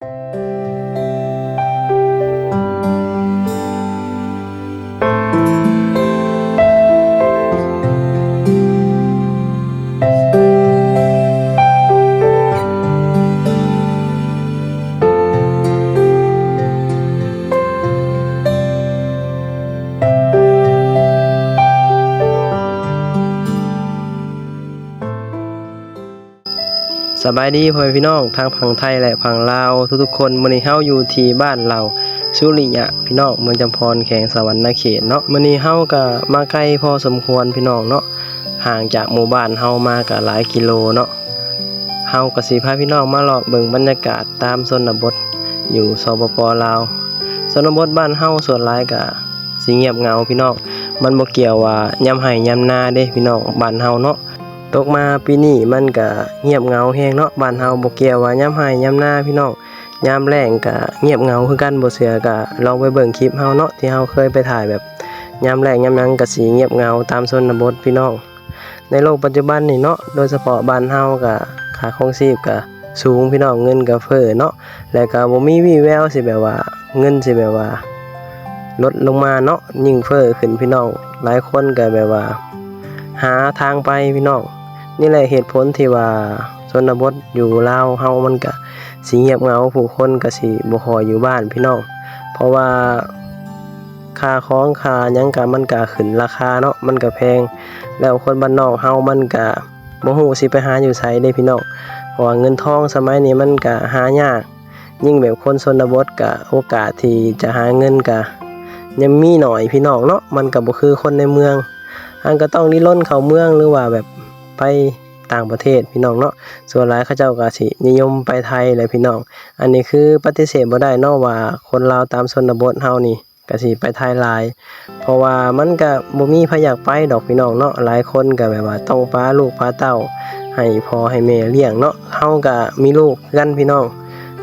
ส บายดีพ่อแม่พี่น้องทางฝั่งไทยและฝั่งลาวทุกๆคนมื้อนี้เฮาอยู่ที่บ้านเราสุริยะพี่น้องเมืองจำพรแขวงสวรรณเขตเนาะมื้อนี้เฮาก็มาไกลพอสมควรพี่น้องเนาะห่างจากหมู่บ้านเฮามาก็หลายกิโลเนาะเฮาก็สิพาพี่น้องมาเลาะเบิ่งบรรยากาศตามชนบทอยู่สปปลาวชนบทบ้านเฮาส่วนหลายก็สิเงียบเงาพี่น้องมันบ่เกี่ยวว่ายามไห้ยามนาเด้พี่น้องบ้านเฮาเนาะ ตกมาปีนี้มันก็เงียบเงาแฮงเนาะบ้านเฮาบ่เกี่ยวว่ายามไห้ยามนาพี่น้องยามแล้งก็เงียบเงาคือกันบ่เสือก็ลองไปเบิ่งคลิปเฮาเนาะที่เฮาเคยไปถ่ายแบบยามแล้งยามยังก็สิเงียบเงาตามชนบทพี่น้อง ในโลกปัจจุบันนี่เนาะโดยเฉพาะบ้านเฮาก็ค่าครองชีพก็สูงพี่น้องเงินก็เฟ้อเนาะแล้วก็บ่มีวี่แววสิแบบว่าเงินสิแบบว่า ลดลงมาเนาะยิ่งเฟ้อขึ้นพี่น้อง หลายคนก็แบบว่า หาทางไปพี่น้อง นี่แหละเหตุผลที่ว่าชนบทอยู่ลาวเฮามันก็สิเงียบเหงาผู้คนก็สิบ่ค่อยอยู่บ้านพี่น้องเพราะว่าค่าของค่าหยังก็มันก็ขึ้นราคาเนาะมันก็แพง แล้วคนบ้านนอกเฮามันก็บ่ฮู้สิไปหาอยู่ไสเด้พี่น้องเพราะว่าเงินทองสมัยนี้มันก็หายาก ยิ่งแบบคนชนบทก็โอกาสที่จะหาเงินก็ยังมีหน้อยพี่น้องเนาะมันก็บ่คือคนในเมืองอันก็ต้องดิ้นรนเข้าเมืองหรือว่าแบบ ไปต่างประเทศพี่น้องเนาะ ส่วนหลายเขาเจ้าก็สินิยมไปไทยแหละพี่น้อง อันนี้คือปฏิเสธบ่ได้เนาะว่าคนลาวตามชนบทเฮานี่ก็สิไปไทยหลาย เพราะว่ามันก็บ่มีไผอยากไปดอกพี่น้องเนาะ หลายคนก็แบบว่าต้องพาลูกพาเต้า ให้พอให้แม่เลี้ยงเนาะเฮาก็มีลูกกันพี่น้อง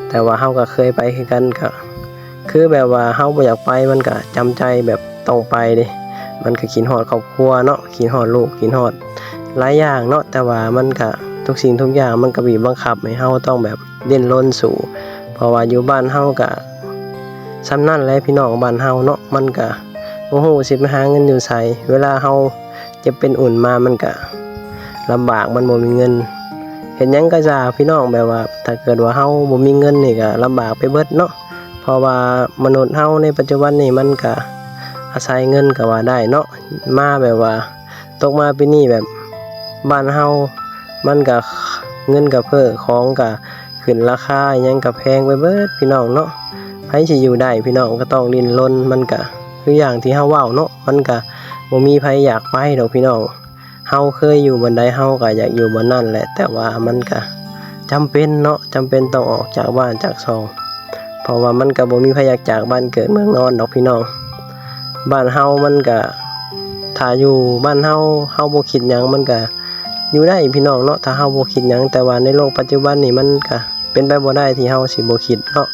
แต่ว่าเฮาก็เคยไปคือกันก็คือแบบว่าเฮาบ่อยากไปมันก็จำใจแบบต้องไปเด้มันก็กินฮอดครอบครัวเนาะกินฮอดลูกกินฮอด หลายอย่างเนาะแต่ว่ามันก็ทุกสิ่งทุกอย่างมันก็บีบบังคับให้เฮาต้องแบบเด่นล้นสู่ เพราะว่าอยู่บ้านเฮาก็สำนั่นแหละพี่น้องบ้านเฮาเนาะมันก็บ่ฮู้สิไปหาเงินอยู่ไสเวลาเฮาจะเป็นอุ่นมามันก็ลำบากมันบ่มีเงิน เห็นหยังก็จะพี่น้องแบบว่า ถ้าเกิดว่าเฮาบ่มีเงินนี่ก็ลำบากไปเบิดเนาะเพราะว่ามนุษย์เฮาในปัจจุบันนี่มันก็อาศัยเงินก็ว่าได้เนาะมาแบบว่าตกมาปีนี้แบบ บ้านเฮามันก็เงินก็เพิ่มของก็ขึ้นราคาอิหยังก็แพงไปเบิดพี่น้องเนาะไผสิอยู่ได้พี่น้องก็ต้องดิ้นรนมันก็คืออย่างที่เฮาเว้าเนาะมันก็บ่มีไผอยากไปดอกพี่น้องเฮาเคยอยู่บนใดเฮาก็อยากอยู่บนนั่นแหละ แต่ว่ามันก็จำเป็นเนาะจำเป็นต้องออกจากบ้านจากซองเพราะว่ามันก็บ่มีไผอยากจากบ้านเกิดเมืองนอนดอกพี่น้องบ้านเฮามันก็ถ้าอยู่บ้านเฮาเฮาบ่คิดหยังมันก็ อยู่ได้พี่น้องเนาะถ้าเฮาบ่คิดหยังแต่ว่าในโลกปัจจุบันนี่มันก็เป็นไปบ่ได้ที่เฮาสิบ่คิดเนาะ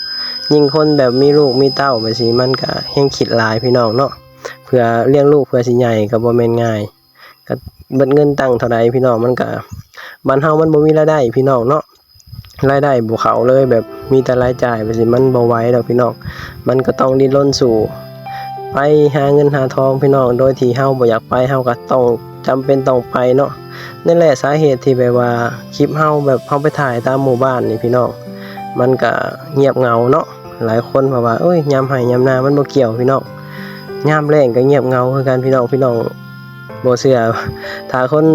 ยิ่งคนแบบมีลูกมีเต้าไปสิมันก็แฮงคิดหลายพี่น้องเนาะเพื่อเลี้ยงลูกเพื่อสิใหญ่ก็บ่แม่นง่ายก็เบิดเงินตั้งเท่าใดพี่น้องมันก็บ้านเฮามันบ่มีรายได้พี่น้องเนาะรายได้บ่เขาเลยแบบมีแต่รายจ่ายไปสิมันบ่ไหวดอกพี่น้องมันก็ต้องดิ้นรนสู่ไปหาเงินหาทองพี่น้องโดยที่เฮาบ่อยากไปเฮาก็ต้องจำเป็นต้องไปเนาะ นั่นแหละสาเหตุที่แบบว่าคลิปเฮาแบบเฮาไปถ่ายตามหมู่บ้านนี่พี่น้องมันก็เงียบเงาเนาะหลายคนว่าว่าเอ้ยยามไห้ยามนามันบ่เกี่ยวพี่น้องยามแล้งก็เงียบเงาคือกันพี่น้องพี่น้องบ่เชื่อถ้าคน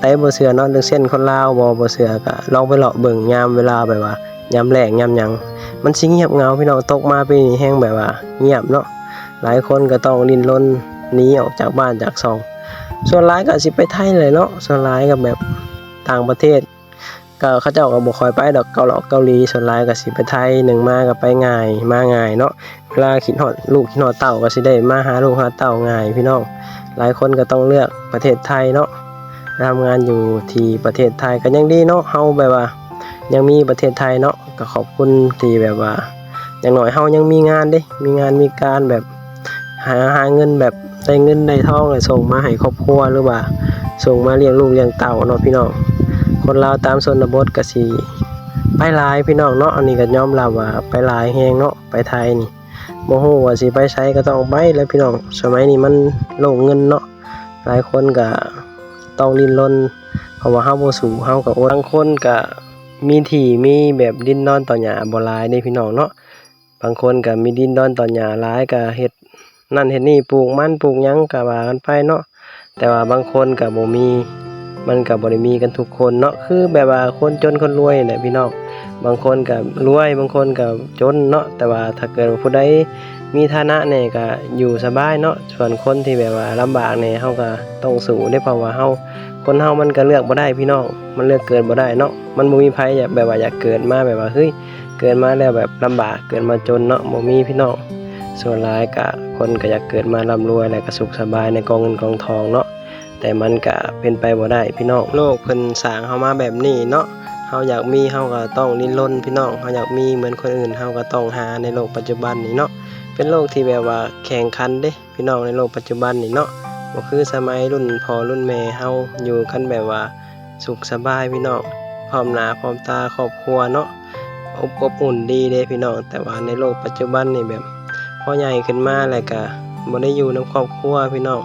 ไต้บ่เชื่อเนาะเรื่องเส้นคนลาวบ่บ่เชื่อก็ลองไปเลาะเบิ่งยามเวลาแบบว่ายามแล้งยามหยังมันสิเงียบเงาพี่น้องตกมาเปีนี้งแบบว่า เงียบเนาะหลายคนก็ต้องดิ้นรนหนีออกจากบ้านจากซอง ส่วนหลายก็สิไปไทยเลยเนาะส่วนหลายก็แบบต่างประเทศ ก็เขาเจ้าก็บ่คอยไปดอกเกาหลีเกาหลีส่วนหลายก็สิไปไทยหนึ่งมาก็ไปง่ายมาง่ายเนาะเวลาคิดฮอดลูกคิดฮอดเต้าก็สิได้มาหาลูกหาเต้าง่ายพี่น้องหลายคนก็ต้องเลือกประเทศไทยเนาะทำงานอยู่ที่ประเทศไทยก็ยังดีเนาะเฮาแบบว่า ยังมีประเทศไทยเนาะก็ขอบคุณที่แบบว่า อย่างน้อยเฮายังมีงานด้มีงานมีการแบบหาหาเงินแบบ ได้เงินได้ทองส่งมาให้ครอบครัวหรือว่าส่งมาเลี้ยงลูกเลี้ยงเต่าเนาะพี่น้องคนลาวตามชนบทก็สิไปหลายพี่น้องเนาะอันนี้ก็ยอมรับว่าไปหลายแฮงเนาะไปไทยนี่บ่ฮู้ว่าสิไปใช้ก็ต้องไปแล้วพี่น้องสมัยนี้มันโลกเงินเนาะหลายคนก็ต้องดิ้นรนเพราะว่าเฮาบ่สู้เฮาก็อดบางคนก็มีที่มีแบบดินนอนต่อหญ้าบ่หลายเด้พี่น้องเนาะบางคนก็มีดินนอนต่อหญ้าหลายก็เฮ็ด นั่นเฮ็ดนี่ปลูกมันปลูกยังก็ว่ากันไปเนาะแต่ว่าบางคนก็บ่มี มันก็บ่ได้มีกันทุกคนเนาะคือแบบว่าคนจนคนรวยเนี่ยพี่น้องบางคนก็รวยบางคนก็จนเนาะแต่ว่าถ้าเกิดว่าผู้ใดมีฐานะเนี่ยก็อยู่สบายเนาะส่วนคนที่แบบว่าลำบากเนี่ยเฮาก็ต้องสู้ได้เพราะว่าเฮาคนเฮามันก็เลือกบ่ได้พี่น้องมันเลือกเกิดบ่ได้เนาะมันบ่มีไผอยากแบบว่าอยากเกิดมาแบบว่าเฮ้ยเกิดมาแล้วแบบลำบากเกิดมาจนเนาะบ่มีพี่น้องส่วนหลายก็ คนก็อยากเกิดมาร่ำรวยแล้วก็สุขสบายในกองเงินกองทองเนาะแต่มันก็เป็นไปบ่ได้พี่น้องโลกเพิ่นสร้างเฮามาแบบนี้เนาะเฮาอยากมีเฮาก็ต้องดิ้นรนพี่น้องเฮาอยากมีเหมือนคนอื่นเฮาก็ต้องหาในโลกปัจจุบันนี้เนาะเป็นโลกที่แบบว่าแข่งขันเด้พี่น้องในโลกปัจจุบันนี่เนาะบ่คือสมัยรุ่นพ่อรุ่นแม่เฮาอยู่กันแบบว่าสุขสบายพี่น้องพร้อมหน้าพร้อมตาครอบครัวเนาะอบอบอุ่นดีเด้พี่น้องแต่ว่าในโลกปัจจุบันนี่แบบ พอใหญ่ขึ้นมาแล้วก็บ่ได้อยู่นํครอบครัวพี่น้อง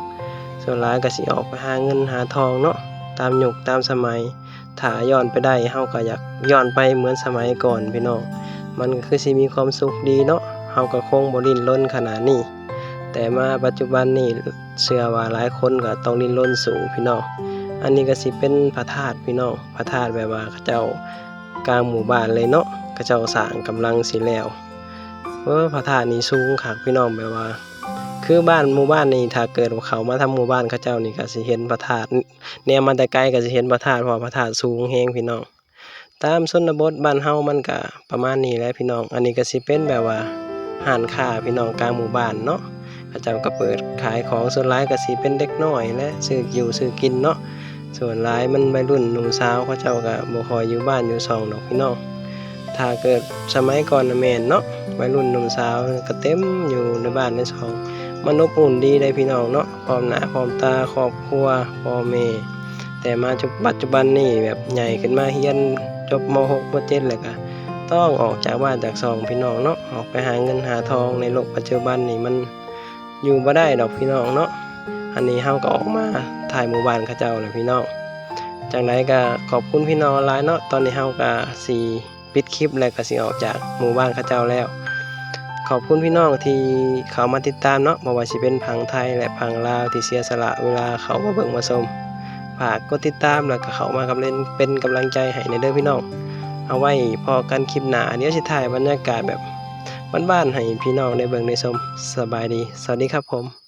ส่วนหลายก็สิออกไปหาเงินหาทองเนาะตามยุคตามสมัยถ้าย้อนไปได้เฮาก็อยากย้อนไปเหมือนสมัยก่อนพี่น้องมันก็คือสิมีความสุขดีเนาะเฮาก็คงบ่ดิ้นรนขนาดนี้ แต่มาปัจจุบันนี้เชื่อว่าหลายคนก็ต้องดิ้นรนสูงพี่น้องอันนี้ก็สิเป็นพระธาตุพี่น้องพระธาตุแบบว่าเขาเจ้ากลางหมู่บ้านเลยเนาะเขาเจ้าสร้างกำลังสิแล้ว เออพระธาตุนี้สูงคักพี่น้องแบบว่า คือบ้านหมู่บ้านนี่ถ้าเกิดเขามาทำหมู่บ้านเขาเจ้านี่ก็สิเห็นพระธาตุแนวมาแต่ไกลก็สิเห็นพระธาตุเพราะพระธาตุสูงแฮงพี่น้อง ตามชนบทบ้านเฮามันก็ประมาณนี้แหละพี่น้อง อันนี้ก็สิเป็นแบบว่าห้านค้าพี่น้องกลางหมู่บ้านเนาะเขาเจ้าก็เปิดขายของส่วนหลายก็สิเป็นเด็กน้อยและซื้ออยู่ซื้อกินเนาะส่วนหลายมันวัยรุ่นหนุ่มสาวเขาเจ้าก็บ่คอยอยู่บ้านอยู่ช่องดอกพี่น้องถ้าเกิดสมัยก่อนแม่นเนาะ วัยรุ่นหนุ่มสาวก็เต็มอยู่ในบ้านในช่องมันอบอุ่นดีเลยพี่น้องเนาะพร้อมหน้าพร้อมตาครอบครัวพ่อแม่แต่มาจุปัจจุบันนี่แบบใหญ่ขึ้นมาเฮียนจบม .6 ม .7 แล้วก็ต้องออกจากบ้านจากซองพี่น้องเนาะออกไปหาเงินหาทองในโลกปัจจุบันนี่มันอยู่บ่ได้ดอกพี่น้องเนาะอันนี้เฮาก็ออกมาถ่ายหมู่บ้านเขาเจ้าเลยพี่น้องจังไดก็ขอบคุณพี่น้องหลายเนาะตอนนี้เฮาก็สิ ปิดคลิปแล้วก็สิออกจากหมู่บ้านเขาเจ้าแล้ว ขอบคุณพี่น้องที่เขามาติดตามเนาะบ่ว่าสิเป็นพังไทยและพังลาวที่เสียสละเวลาเขามาเบิ่งมาชมฝากกดติดตามแล้วก็เข้ามากับเล่นเป็นกำลังใจให้ในเด้อพี่น้อง เอาไว้พอกันคลิปหน้าเดี๋ยวสิถ่ายบรรยากาศแบบบ้านๆให้พี่น้องได้เบิ่งได้ชมสบายดี สวัสดีครับผม